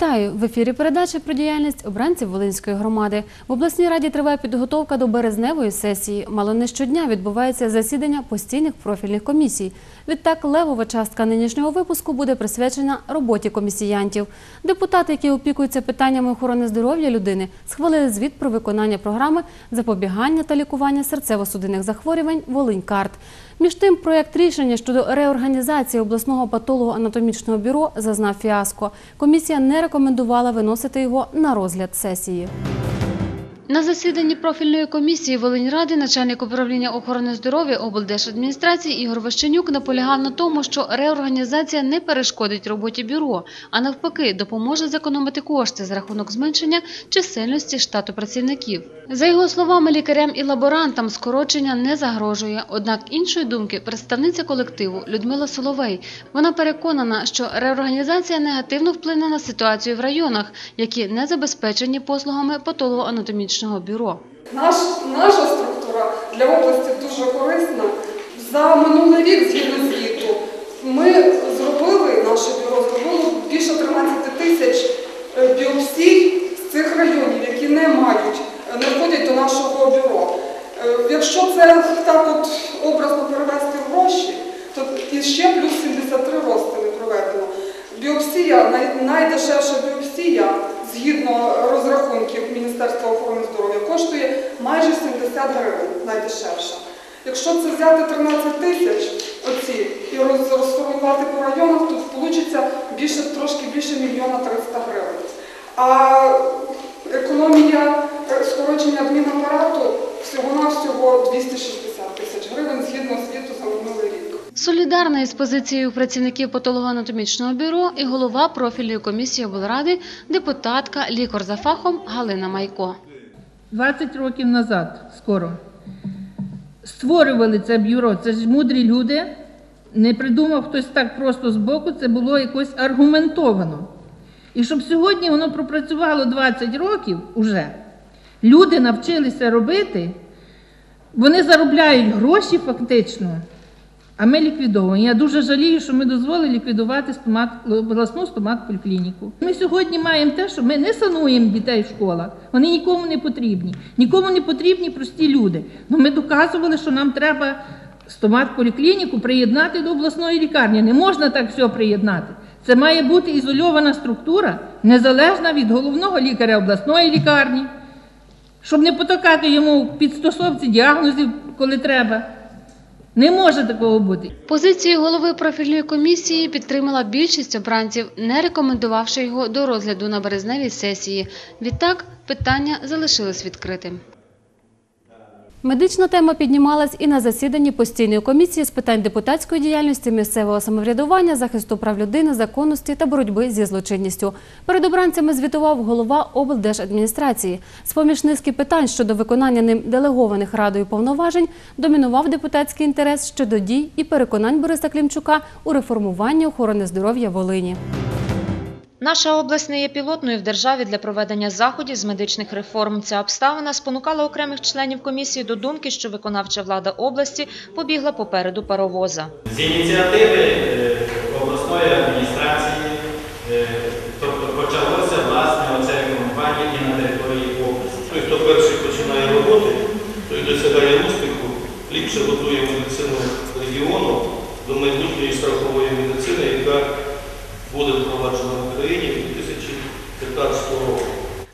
Вітаю в ефірі передачі про діяльність обранців Волинської громади. В обласній раді триває підготовка до березневої сесії. Мало не щодня відбувається засідання постійних профільних комісій. Відтак, левова частка нинішнього випуску буде присвячена роботі комісіянтів. Депутати, які опікуються питаннями охорони здоров'я людини, схвалили звіт про виконання програми запобігання та лікування серцево-судинних захворювань Волинькарт. Між тим, проєкт рішення щодо реорганізації обласного патолого-анатомічного бюро зазнав фіаско. Комісія не рекомендувала виносити його на розгляд сесії. На засіданні профільної комісії Волиньради начальник управління охорони здоров'я облдержадміністрації Ігор Ващенюк наполягав на тому, що реорганізація не перешкодить роботі бюро, а навпаки допоможе зекономити кошти за рахунок зменшення чисельності штату працівників. За його словами, лікарям і лаборантам скорочення не загрожує. Однак іншої думки представниця колективу Людмила Соловей. Вона переконана, що реорганізація негативно вплине на ситуацію в районах, які не забезпечені послугами патологоанатомічного бюро. Наш, наша структура для області дуже корисна. За минулий рік, згідно звіту, ми зробили, наше бюро зробило більше 13 тисяч е, біопсій з цих районів, які не мають, е, не входять до нашого бюро. Е, Якщо це так от образно перевести в гроші, то і ще плюс 73 розтини проведено. Біопсія, най- найдешевша біопсія, згідно розрахунків Міністерства охорони здоров'я, коштує майже 70 гривень, найдешевша. Якщо це взяти 13 тисяч оці і роз- розформувати по районах, то вийде більше, трошки більше мільйона 300 гривень. А економія е, скорочення адмінапарату всього-навсього 260 тисяч гривень згідно звіту за минулий рік. Солідарна із позицією працівників патологоанатомічного бюро і голова профільної комісії облради, депутатка, лікар за фахом Галина Майко. 20 років назад, скоро, створювали це бюро. Це ж мудрі люди. Не придумав хтось так просто збоку, це було якось аргументовано. І щоб сьогодні воно пропрацювало 20 років уже, люди навчилися робити, вони заробляють гроші фактично, а ми ліквідовуємо. Я дуже жалію, що ми дозволили ліквідувати стомат, обласну стомат-поліклініку. Ми сьогодні маємо те, що ми не сануємо дітей в школах. Вони нікому не потрібні. Нікому не потрібні прості люди. Ну ми доказували, що нам треба стомат-поліклініку приєднати до обласної лікарні. Не можна так все приєднати. Це має бути ізольована структура, незалежна від головного лікаря обласної лікарні, щоб не потокати йому в підстосовці діагнозів, коли треба. Не може такого бути. Позицію голови профільної комісії підтримала більшість обранців, не рекомендувавши його до розгляду на березневій сесії. Відтак питання залишилось відкритим. Медична тема піднімалась і на засіданні постійної комісії з питань депутатської діяльності, місцевого самоврядування, захисту прав людини, законності та боротьби зі злочинністю. Перед обранцями звітував голова облдержадміністрації. З поміж низки питань щодо виконання ним делегованих радою повноважень домінував депутатський інтерес щодо дій і переконань Бориса Клімчука у реформуванні охорони здоров'я Волині. Наша область не є пілотною в державі для проведення заходів з медичних реформ. Ця обставина спонукала окремих членів комісії до думки, що виконавча влада області побігла попереду паровоза. З ініціативи е, обласної адміністрації, е, тобто почалося власне оце реформування і на території області. Той, хто перший починає роботи, той досягає успіху, ліпше готує медицину регіону до майбутньої страхової медицини, яка буде впроваджена в Україні в 2015 року.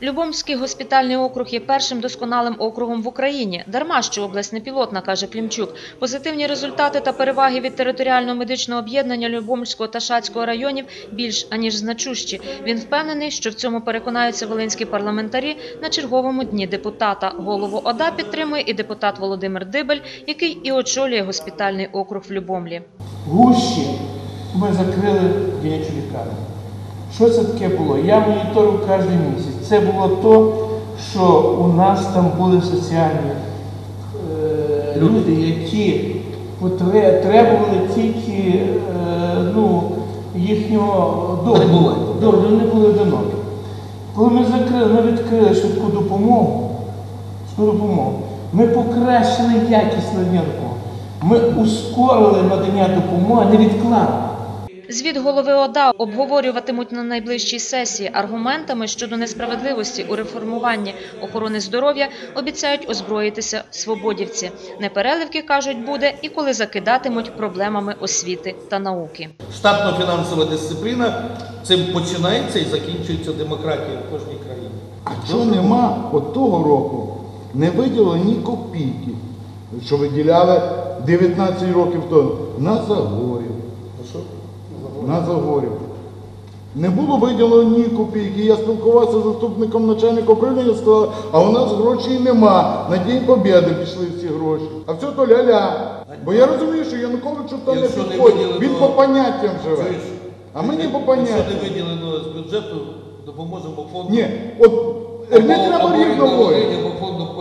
Любомський госпітальний округ є першим досконалим округом в Україні. Дарма що область не пілотна, каже Клімчук. Позитивні результати та переваги від територіального медичного об'єднання Любомського та Шацького районів більш аніж значущі. Він впевнений, що в цьому переконаються волинські парламентарі на черговому дні депутата. Голову ОДА підтримує і депутат Володимир Дибель, який і очолює госпітальний округ в Любомлі. гущі ми закрили діячу лікарню. Що це таке було? Я моніторив кожен місяць. Це було то, що у нас там були соціальні е, люди, які потре- требували тільки е, ну, їхнього догляду. Догляду, Вони були одинокі. Коли ми закрили, ми відкрили швидку допомогу, швидку допомогу, ми покращили якість надання допомоги. Ми ускорили надання допомоги невідкладно. Звіт голови ОДА обговорюватимуть на найближчій сесії аргументами щодо несправедливості у реформуванні охорони здоров'я. Обіцяють озброїтися свободівці. Непереливки кажуть, буде і коли закидатимуть проблемами освіти та науки. Штатно-фінансова дисципліна цим починається і закінчується демократія в кожній країні. А чого нема от того року не виділили ні копійки, що виділяли 19 років тому на Загорів. На Загорів. Не було виділено ні копійки. Я спілкувався з заступником начальника управління, сказав, а у нас грошей нема. На День Побєди пішли всі гроші. А все то ля-ля. Бо я розумію, що Януковичу то не Якщо не підходить. виділено- Він по поняттям живе. Чуєш? А ми не по Якщо поняттям. не виділено з бюджету, допоможемо фонду. Ні, от не треба рівнової. Або фонду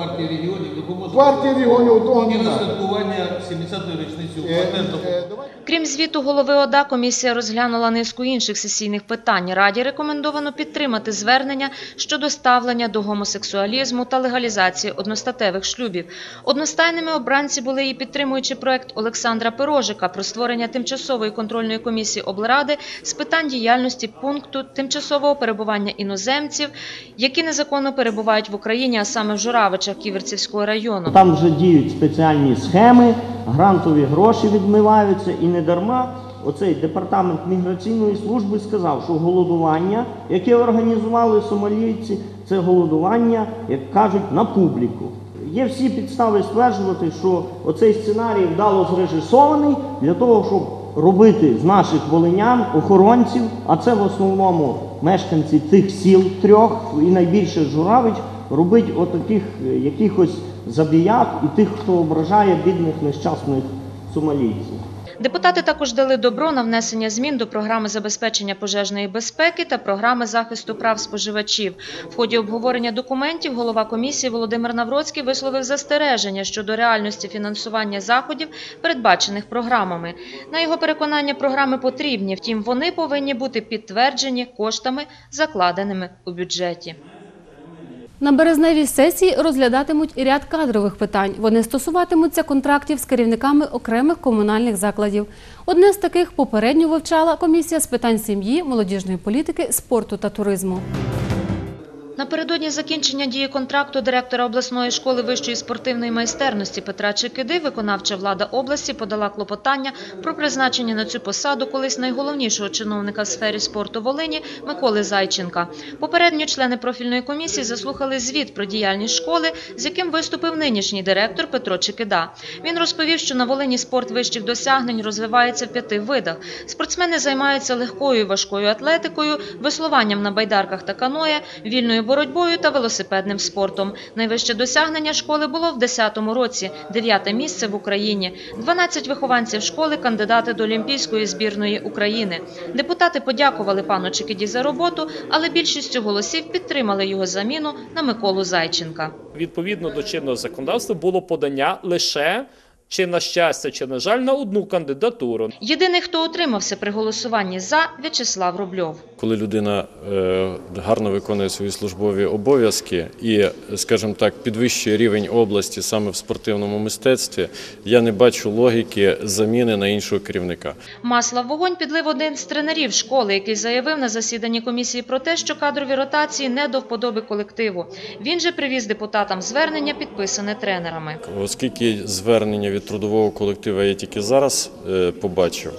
партії регіонів допоможемо. Партія регіонів того І не на треба. святкування 70-ї річниці Е, е. Крім звіту голови ОДА, комісія розглянула низку інших сесійних питань. Раді рекомендовано підтримати звернення щодо ставлення до гомосексуалізму та легалізації одностатевих шлюбів. Одностайними обранці були і підтримуючи проект Олександра Пирожика про створення тимчасової контрольної комісії облради з питань діяльності пункту тимчасового перебування іноземців, які незаконно перебувають в Україні, а саме в Журавичах Ківерцівського району. Там вже діють спеціальні схеми, грантові гроші відмиваються і не дарма. Оцей департамент міграційної служби сказав, що голодування, яке організували сомалійці, це голодування, як кажуть, на публіку. Є всі підстави стверджувати, що оцей сценарій вдало зрежисований для того, щоб робити з наших волинян охоронців, а це в основному мешканці тих сіл трьох і найбільше Журавич, робить отаких е, якихось забіяк і тих, хто ображає бідних нещасних сомалійців. Депутати також дали добро на внесення змін до програми забезпечення пожежної безпеки та програми захисту прав споживачів. В ході обговорення документів голова комісії Володимир Навроцький висловив застереження щодо реальності фінансування заходів, передбачених програмами. На його переконання, програми потрібні, втім вони повинні бути підтверджені коштами, закладеними у бюджеті. На березневій сесії розглядатимуть ряд кадрових питань. Вони стосуватимуться контрактів з керівниками окремих комунальних закладів. Одне з таких попередньо вивчала комісія з питань сім'ї, молодіжної політики, спорту та туризму. Напередодні закінчення дії контракту директора обласної школи вищої спортивної майстерності Петра Чекиди виконавча влада області подала клопотання про призначення на цю посаду колись найголовнішого чиновника в сфері спорту Волині Миколи Зайченка. Попередньо члени профільної комісії заслухали звіт про діяльність школи, з яким виступив нинішній директор Петро Чекида. Він розповів, що на Волині спорт вищих досягнень розвивається в п'яти видах. Спортсмени займаються легкою і важкою атлетикою, веслуванням на байдарках та каноє, вільною боротьбою та велосипедним спортом. Найвище досягнення школи було в 10-му році, дев'яте місце в Україні. 12 вихованців школи – кандидати до Олімпійської збірної України. Депутати подякували пану Чекіді за роботу, але більшістю голосів підтримали його заміну на Миколу Зайченка. Відповідно до чинного законодавства було подання лише чи на щастя, чи на жаль, на одну кандидатуру. Єдиний, хто утримався при голосуванні «за» – В'ячеслав Рубльов. Коли людина е, гарно виконує свої службові обов'язки і, скажімо так, підвищує рівень області саме в спортивному мистецтві, я не бачу логіки заміни на іншого керівника. Масла в вогонь підлив один з тренерів школи, який заявив на засіданні комісії про те, що кадрові ротації не до вподоби колективу. Він же привіз депутатам звернення, підписане тренерами. Оскільки звернення від трудового колективу я тільки зараз е, побачив,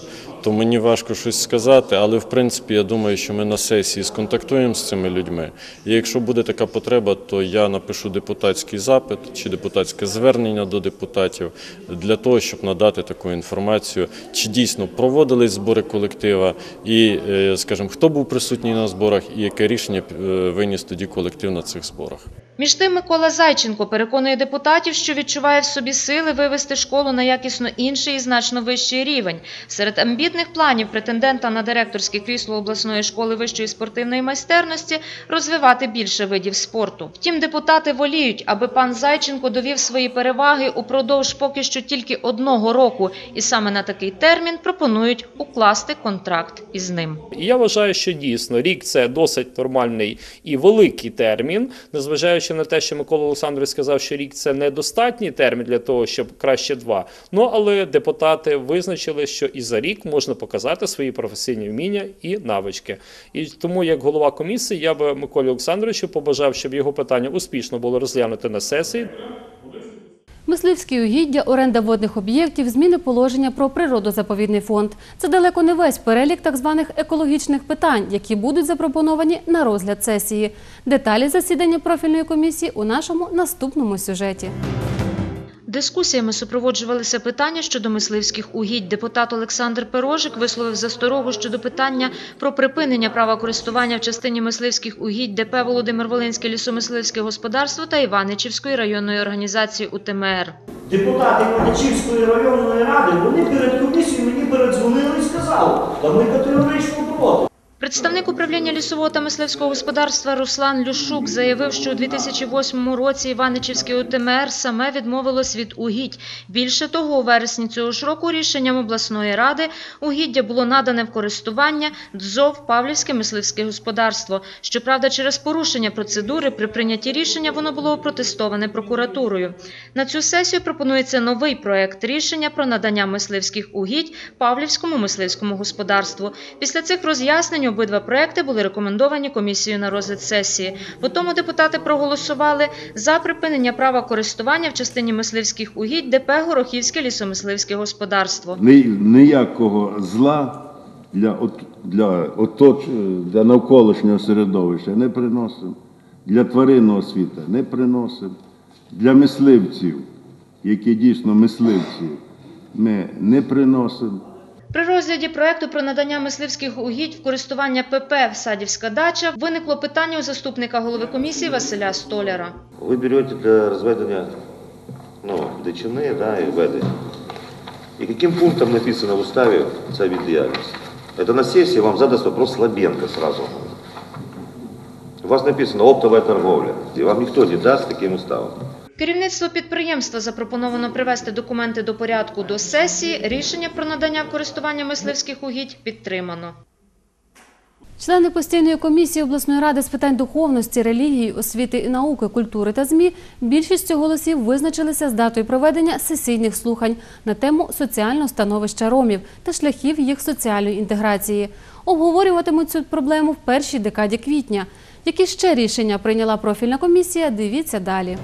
то мені важко щось сказати, але в принципі я думаю, що ми на сесії сконтактуємо з цими людьми. І якщо буде така потреба, то я напишу депутатський запит чи депутатське звернення до депутатів для того, щоб надати таку інформацію, чи дійсно проводились збори колектива, і, е, скажімо, хто був присутній на зборах, і яке рішення е, виніс тоді колектив на цих зборах. Між тим Микола Зайченко переконує депутатів, що відчуває в собі сили вивести школу на якісно інший і значно вищий рівень. Серед амбітних планів претендента на директорське крісло обласної школи вищої спортивної майстерності розвивати більше видів спорту. Втім, депутати воліють, аби пан Зайченко довів свої переваги упродовж поки що тільки одного року, і саме на такий термін пропонують укласти контракт із ним. Я вважаю, що дійсно рік це досить нормальний і великий термін, незважаючи незважаючи на те, що Микола Олександрович сказав, що рік це недостатній термін для того, щоб краще два. Ну але депутати визначили, що і за рік можна показати свої професійні вміння і навички. І тому, як голова комісії, я би Миколі Олександровичу побажав, щоб його питання успішно було розглянути на сесії. Мисливські угіддя, оренда водних об'єктів, зміни положення про природозаповідний фонд. Це далеко не весь перелік так званих екологічних питань, які будуть запропоновані на розгляд сесії. Деталі засідання профільної комісії у нашому наступному сюжеті. Дискусіями супроводжувалися питання щодо мисливських угідь. Депутат Олександр Пирожик висловив засторогу щодо питання про припинення права користування в частині мисливських угідь ДП Володимир Волинське лісомисливське господарство та Іваничівської районної організації УТМР. Депутати Іваничівської районної ради, вони перед комісією мені передзвонили і сказали, та ми категорично проти. Представник управління лісового та мисливського господарства Руслан Люшук заявив, що у 2008 році Іваничівське УТМР саме відмовилось від угідь. Більше того, у вересні цього ж року рішенням обласної ради угіддя було надане в користування ДЗОВ Павлівське мисливське господарство. Щоправда, через порушення процедури при прийнятті рішення воно було опротестоване прокуратурою. На цю сесію пропонується новий проект рішення про надання мисливських угідь Павлівському мисливському господарству. Після цих роз'яснень обидва проекти були рекомендовані комісією на розгляд сесії. По депутати проголосували за припинення права користування в частині мисливських угідь ДП Горохівське лісомисливське господарство. Ніякого зла для, для, оточ, для навколишнього середовища не приносимо, для тваринного світу не приносимо, для мисливців, які дійсно мисливці, ми не приносимо. При розгляді проекту про надання мисливських угідь в користування ПП Всадівська дача виникло питання у заступника голови комісії Василя Столяра. Ви берете для розведення ну, дичини да, і ведення. І яким пунктом написано в уставі ця від діяльності? Это на сессии вам задаст вопрос Слабенко сразу. У вас написано оптовая торговля. И вам никто не даст таким уставом. Керівництво підприємства запропоновано привести документи до порядку до сесії. Рішення про надання користування мисливських угідь підтримано. Члени постійної комісії обласної ради з питань духовності, релігії, освіти і науки, культури та ЗМІ більшістю голосів визначилися з датою проведення сесійних слухань на тему соціального становища ромів та шляхів їх соціальної інтеграції. Обговорюватимуть цю проблему в першій декаді квітня. Які ще рішення прийняла профільна комісія, дивіться далі.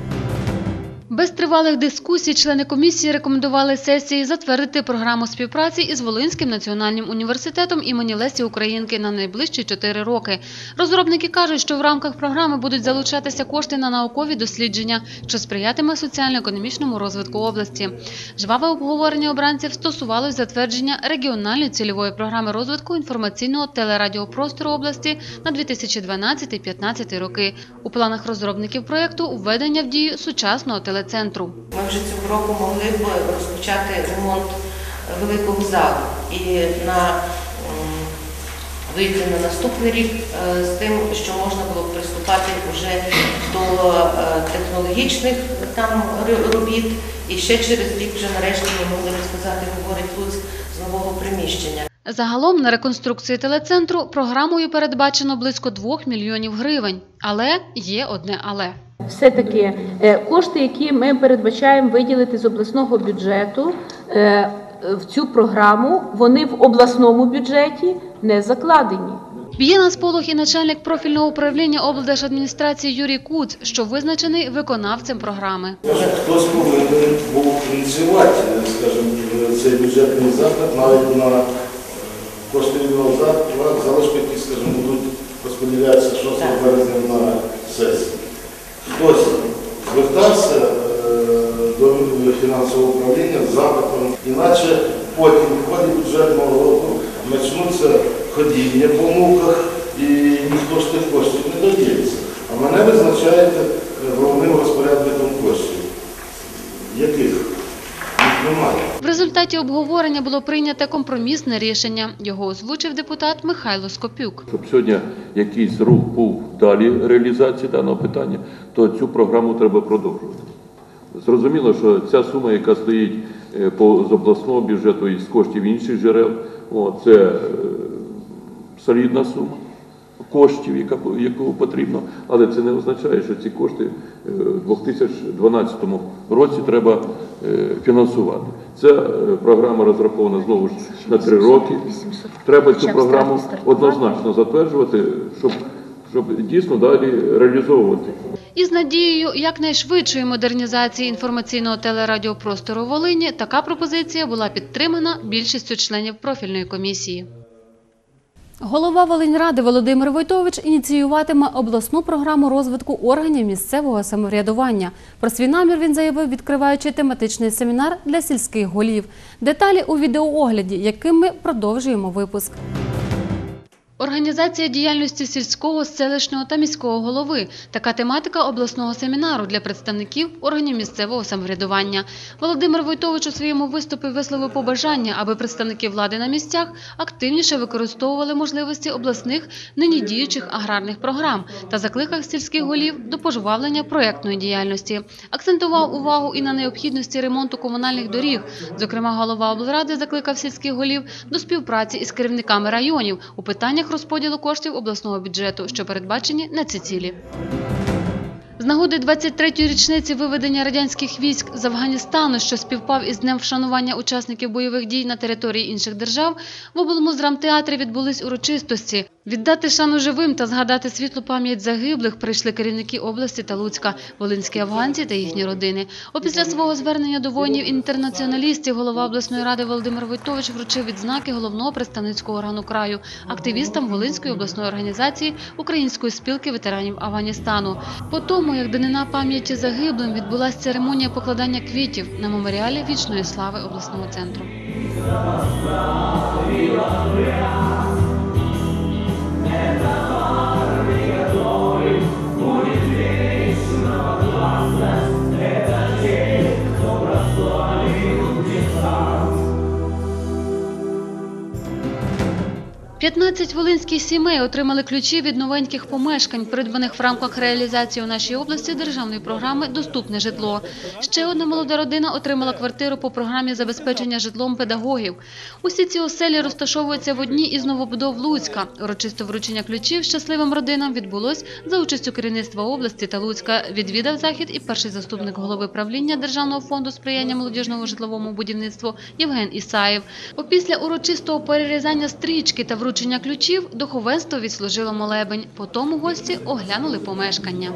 Без тривалих дискусій члени комісії рекомендували сесії затвердити програму співпраці із Волинським національним університетом імені Лесі Українки на найближчі чотири роки. Розробники кажуть, що в рамках програми будуть залучатися кошти на наукові дослідження, що сприятиме соціально-економічному розвитку області. Жваве обговорення обранців стосувалось затвердження регіональної цільової програми розвитку інформаційного телерадіопростору області на 2012-2015 роки. У планах розробників проєкту введення в дію сучасного телецентру. Ми вже цього року могли б розпочати ремонт великого залу і на вийти на наступний рік е, з тим, що можна було б приступати вже до е, технологічних там робіт. І ще через рік вже нарешті ми могли б сказати, говорить Луць з нового приміщення. Загалом на реконструкцію телецентру програмою передбачено близько 2 мільйонів гривень. Але є одне але. Все-таки е, кошти, які ми передбачаємо виділити з обласного бюджету е, в цю програму, вони в обласному бюджеті не закладені. Б'є на сполох і начальник профільного управління облдержадміністрації Юрій Куц, що визначений виконавцем програми. Хтось повинен був ініціювати, скажімо, цей бюджетний заклад навіть на е, кошти залишки, які, скажімо, будуть розподілятися 6 березня на сесії. Хтось звертався е, до фінансового управління з запитом, іначе потім в ході бюджетного року почнуться ходіння по муках і ніхто ж тих коштів не додається. А мене визначаєте е, головним розпорядником коштів. Яких? Їх немає. В результаті обговорення було прийнято компромісне рішення. Його озвучив депутат Михайло Скопюк. Щоб сьогодні якийсь рух був далі реалізації даного питання, то цю програму треба продовжувати. Зрозуміло, що ця сума, яка стоїть е, з обласного бюджету і з коштів інших джерел, це е, солідна сума. коштів, яка, яку потрібно, але це не означає, що ці кошти е, в 2012 році треба е, фінансувати. Ця е, програма розрахована знову ж на три роки. Треба цю програму однозначно затверджувати, щоб, щоб дійсно далі реалізовувати. Із надією якнайшвидшої модернізації інформаційного телерадіопростору Волині така пропозиція була підтримана більшістю членів профільної комісії. Голова Волиньради Володимир Войтович ініціюватиме обласну програму розвитку органів місцевого самоврядування. Про свій намір він заявив, відкриваючи тематичний семінар для сільських голів. Деталі у відеоогляді, яким ми продовжуємо випуск. Організація діяльності сільського, селищного та міського голови – така тематика обласного семінару для представників органів місцевого самоврядування. Володимир Войтович у своєму виступі висловив побажання, аби представники влади на місцях активніше використовували можливості обласних нині діючих аграрних програм та закликав сільських голів до пожвавлення проєктної діяльності. Акцентував увагу і на необхідності ремонту комунальних доріг. Зокрема, голова облради закликав сільських голів до співпраці із керівниками районів у питаннях розподілу коштів обласного бюджету, що передбачені на ці цілі. З нагоди 23-ї річниці виведення радянських військ з Афганістану, що співпав із днем вшанування учасників бойових дій на території інших держав, в облмуздрамтеатрі відбулись урочистості. Віддати шану живим та згадати світлу пам'ять загиблих прийшли керівники області та Луцька, волинські афганці та їхні родини. Опісля свого звернення до воїнів-інтернаціоналістів голова обласної ради Володимир Войтович вручив відзнаки головного представницького органу краю активістам Волинської обласної організації Української спілки ветеранів Афганістану. По тому, як данина пам'яті загиблим, відбулася церемонія покладання квітів на меморіалі вічної слави обласного центру. П'ятнадцять волинських сімей отримали ключі від новеньких помешкань, придбаних в рамках реалізації у нашій області державної програми Доступне житло. Ще одна молода родина отримала квартиру по програмі забезпечення житлом педагогів. Усі ці оселі розташовуються в одній із новобудов Луцька. Урочисте вручення ключів щасливим родинам відбулось за участю керівництва області та Луцька. Відвідав захід і перший заступник голови правління Державного фонду сприяння молодіжному житловому будівництву Євген Ісаєв. Опісля урочистого перерізання стрічки та вручення ключів духовенство відслужило молебень. Потім гості оглянули помешкання.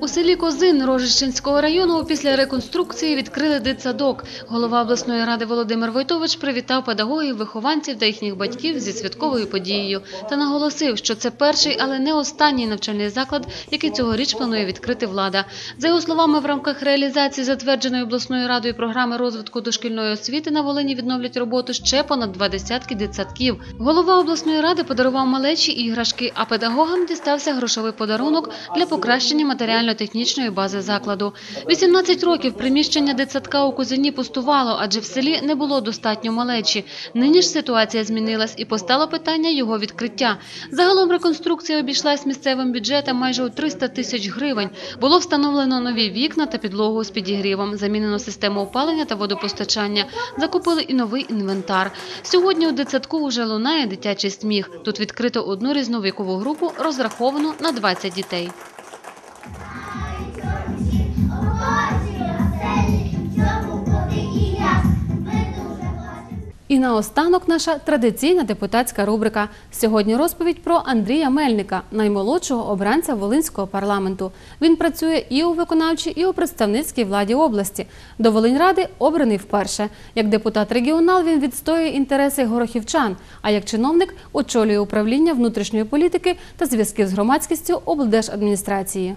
У селі Козин Рожищенського району після реконструкції відкрили дитсадок. Голова обласної ради Володимир Войтович привітав педагогів, вихованців та їхніх батьків зі святковою подією та наголосив, що це перший, але не останній навчальний заклад, який цьогоріч планує відкрити влада. За його словами, в рамках реалізації затвердженої обласною радою програми розвитку дошкільної освіти на Волині відновлять роботу ще понад два десятки дитсадків. Голова обласної ради подарував малечі іграшки, а педагогам дістався грошовий подарунок для покращення матеріально технічної бази закладу. 18 років приміщення дитсадка у Козині пустувало, адже в селі не було достатньо малечі. Нині ж ситуація змінилась і постало питання його відкриття. Загалом реконструкція обійшлась місцевим бюджетом майже у 300 тисяч гривень. Було встановлено нові вікна та підлогу з підігрівом, замінено систему опалення та водопостачання, закупили і новий інвентар. Сьогодні у дитсадку вже лунає дитячий сміх. Тут відкрито одну різну вікову групу, розраховану на 20 дітей. І наостанок наша традиційна депутатська рубрика. Сьогодні розповідь про Андрія Мельника, наймолодшого обранця Волинського парламенту. Він працює і у виконавчій, і у представницькій владі області. До Волиньради обраний вперше. Як депутат-регіонал він відстоює інтереси горохівчан, а як чиновник очолює управління внутрішньої політики та зв'язків з громадськістю облдержадміністрації.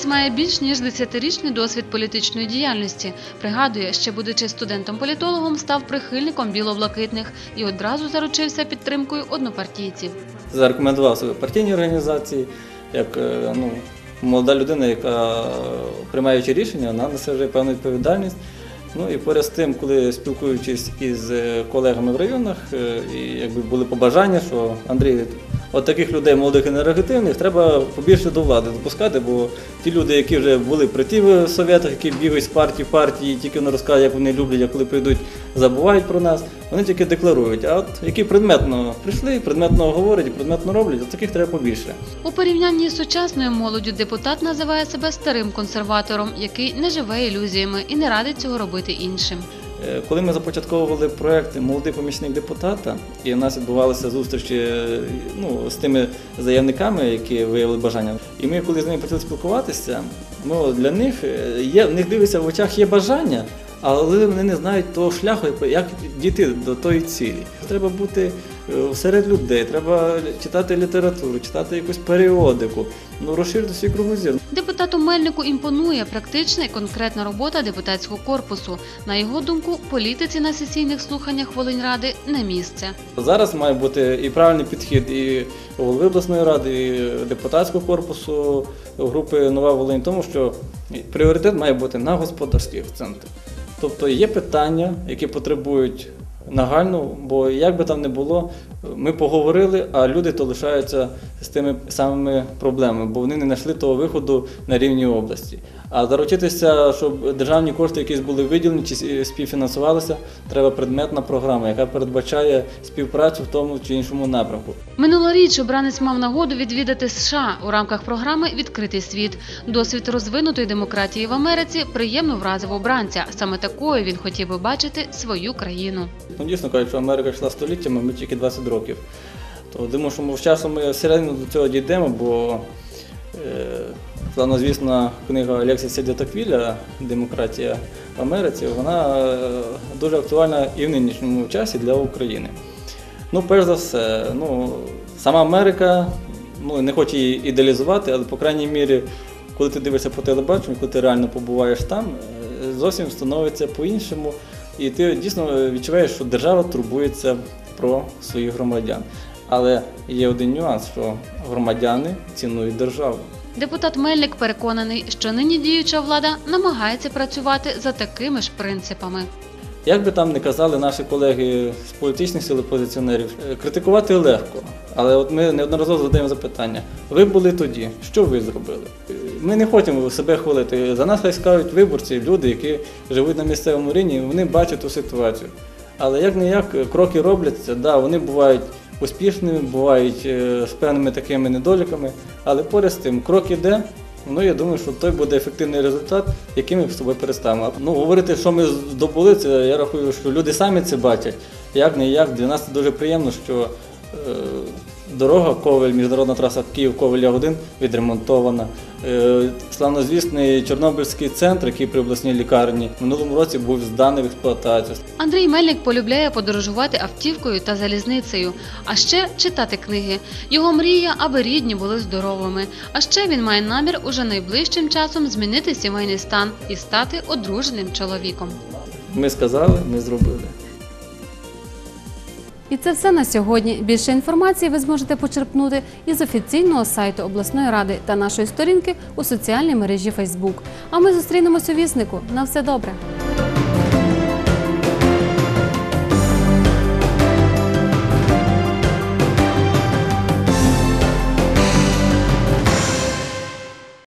Обранець має більш ніж 10-річний досвід політичної діяльності. Пригадує, ще будучи студентом-політологом, став прихильником біло-блакитних і одразу заручився підтримкою однопартійців. зарекомендував себе в партійній організації, як е, ну, молода людина, яка приймаючи рішення, вона несе вже певну відповідальність. Ну і поряд з тим, коли спілкуючись із е, колегами в районах, е, і якби були побажання, що Андрій, От таких людей молодих і енергетивних треба побільше до влади допускати, бо ті люди, які вже були при тих совєтах, які бігають з партії в партії, тільки вони розказують, як вони люблять, а коли прийдуть, забувають про нас, вони тільки декларують. А от які предметно прийшли, предметно говорять предметно роблять, от таких треба побільше. У порівнянні з сучасною молоддю депутат називає себе старим консерватором, який не живе ілюзіями і не радить цього робити іншим. Е, Коли ми започатковували проєкт Молодий помічник депутата, і у нас відбувалися зустрічі е, ну, з тими заявниками, які виявили бажання. І ми, коли з ними почали спілкуватися, ну, для них е, є, в них дивиться в очах є бажання, але вони не знають того шляху, як дійти до тої цілі. Треба бути серед людей, треба читати літературу, читати якусь періодику, ну, розширити свій кругозір. Депутату Мельнику імпонує практична і конкретна робота депутатського корпусу. На його думку, політиці на сесійних слуханнях Волиньради не місце. Зараз має бути і правильний підхід і голови обласної ради, і депутатського корпусу групи Нова Волинь, тому що пріоритет має бути на господарський акценти. Тобто є питання, які потребують нагально, бо як би там не було, ми поговорили, а люди то лишаються з тими самими проблемами, бо вони не знайшли того виходу на рівні області. А заручитися, щоб державні кошти якісь були виділені чи співфінансувалися, треба предметна програма, яка передбачає співпрацю в тому чи іншому напрямку. Минулоріч обранець мав нагоду відвідати США у рамках програми Відкритий світ. Досвід розвинутої демократії в Америці приємно вразив обранця. Саме такою він хотів би бачити свою країну. Ну, дійсно кажуть, що Америка йшла століттями, ми тільки 20 років. То думаю, що ми з часом ми всередину до цього дійдемо, бо е, славнозвісна книга Алексіса Дятаквіля Демократія в Америці, вона е, дуже актуальна і в нинішньому часі для України. Ну, перш за все, ну, сама Америка, ну, не хочу її ідеалізувати, але, по крайній мірі, коли ти дивишся по телебаченню, коли ти реально побуваєш там, е, зовсім становиться по-іншому. І ти дійсно відчуваєш, що держава турбується про своїх громадян. Але є один нюанс, що громадяни цінують державу. Депутат Мельник переконаний, що нині діюча влада намагається працювати за такими ж принципами. Як би там не казали наші колеги з політичних сил опозиціонерів, е, критикувати легко. Але от ми неодноразово задаємо запитання: ви були тоді, що ви зробили? Е, Ми не хочемо себе хвалити. За нас скажуть виборці, люди, які живуть на місцевому рівні, вони бачать ту ситуацію. Але як не як кроки робляться, да, вони бувають успішними, бувають е, з певними такими недоліками, але поряд з тим крок іде. Ну, я думаю, що той буде ефективний результат, який ми з собою переставимо. Ну, говорити, що ми здобули, це я рахую, що люди самі це бачать. Як не як. Для нас це дуже приємно, що е, дорога Ковель, міжнародна траса Київ-Ковель-1 відремонтована. Е, славнозвісний Чорнобильський центр, який при обласній лікарні, в минулому році був зданий в експлуатацію. Андрій Мельник полюбляє подорожувати автівкою та залізницею, а ще читати книги. Його мрія, аби рідні були здоровими. А ще він має намір уже найближчим часом змінити сімейний стан і стати одруженим чоловіком. Ми сказали, ми зробили. І це все на сьогодні. Більше інформації ви зможете почерпнути із офіційного сайту обласної ради та нашої сторінки у соціальній мережі Facebook. А ми зустрінемось у віснику. На все добре.